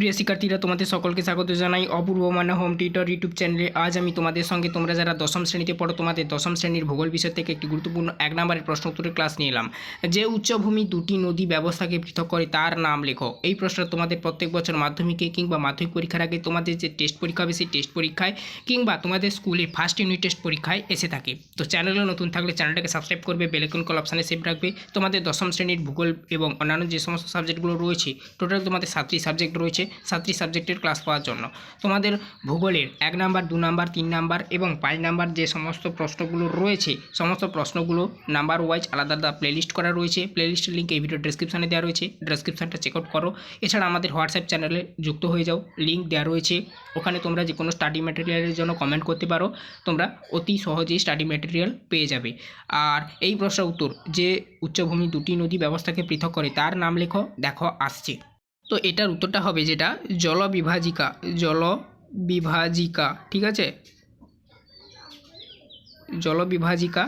প্রিয় শিক্ষার্থীরা, তোমাদের সকলকে স্বাগত জানাই। অপূর্ব মানা হোম টিউটর ইউটিউব চ্যানেলে আজ আমি তোমাদের সঙ্গে তোমরা যারা দশম শ্রেণীতে পড়ো, তোমাদের দশম শ্রেণির ভূগোল বিষয় থেকে একটি গুরুত্বপূর্ণ এক নম্বরের প্রশ্ন উত্তরের ক্লাস নিয়ে এলাম যে উচ্চভূমি দুটি নদী ব্যবস্থাকে পৃথক করে, তার নাম লেখো। এই প্রশ্নটা তোমাদের প্রত্যেক বছর মাধ্যমিকে কিংবা মাধ্যমিক পরীক্ষার আগে তোমাদের যে টেস্ট পরীক্ষা হবে, সেই টেস্ট পরীক্ষায় কিংবা তোমাদের স্কুলে ফার্স্ট ইউনিট টেস্ট পরীক্ষায় এসে থাকে। তো চ্যানেলে নতুন থাকলে চ্যানেলটাকে সাবস্ক্রাইব করবে বেলেকন কল অপশানে সেভ রাখবে। তোমাদের দশম শ্রেণির ভূগোল এবং অন্যান্য যে সমস্ত সাবজেক্টগুলো রয়েছে টোটাল তোমাদের সাতটি সাবজেক্ট রয়েছে। সাতটি সাবজেক্টের ক্লাস পাওয়ার জন্য। তোমাদের ভূগোলের এক নাম্বার, দু নাম্বার, তিন নাম্বার এবং পাঁচ নাম্বার যে সমস্ত প্রশ্নগুলো রয়েছে, সমস্ত প্রশ্নগুলো নাম্বার ওয়াইজ আলাদা আলাদা প্লেলিস্ট করা রয়েছে। প্লেলিস্টের লিঙ্ক এই ভিডিও ডেসক্রিপশানে দেওয়া রয়েছে। ডেসক্রিপশানটা চেক আউট করো। এছাড়া আমাদের হোয়াটসঅ্যাপ চ্যানেলে যুক্ত হয়ে যাও। লিঙ্ক দেওয়া রয়েছে। ওখানে তোমরা যে কোনো স্টাডি ম্যাটেরিয়ালের জন্য কমেন্ট করতে পারো। তোমরা অতি সহজেই স্টাডি ম্যাটেরিয়াল পেয়ে যাবে। আর এই প্রশ্নের উত্তর, যে উচ্চভূমি দুটি নদী ব্যবস্থাকে পৃথক করে, তার নাম লেখো। দেখো, আসছে। তো এটার উত্তরটা হবে যেটা জলবিভাজিকা জলবিভাজিকা ঠিক আছে? জলবিভাজিকা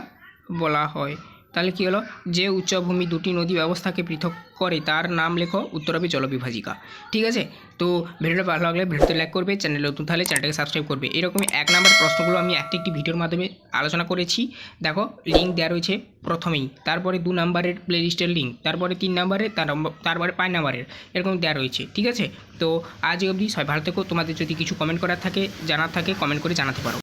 বলা হয়। তাহলে কী হলো? যে উচ্চভূমি দুটি নদী ব্যবস্থাকে পৃথক করে, তার নাম লেখো উত্তর হবে জলবিভাজিকা। ঠিক আছে? তো ভিডিওটা ভালো লাগলে ভিডিওতে লাইক করবে, চ্যানেল নতুন তাহলে চ্যানেলটাকে সাবস্ক্রাইব করবে। এরকমই এক নাম্বার প্রশ্নগুলো আমি একটি একটি ভিডিওর মাধ্যমে আলোচনা করেছি। দেখো লিঙ্ক দেওয়া রয়েছে প্রথমেই। তারপরে দু নাম্বারের প্লেলিস্টের লিঙ্ক তারপরে তিন নাম্বারের তার তারপরে পাঁচ নাম্বারের এরকম দেওয়া রয়েছে। ঠিক আছে? তো আজ অবধি সবাই ভালো থেকো। তোমাদের যদি কিছু কমেন্ট করার থাকে, জানার থাকে কমেন্ট করে জানাতে পারো।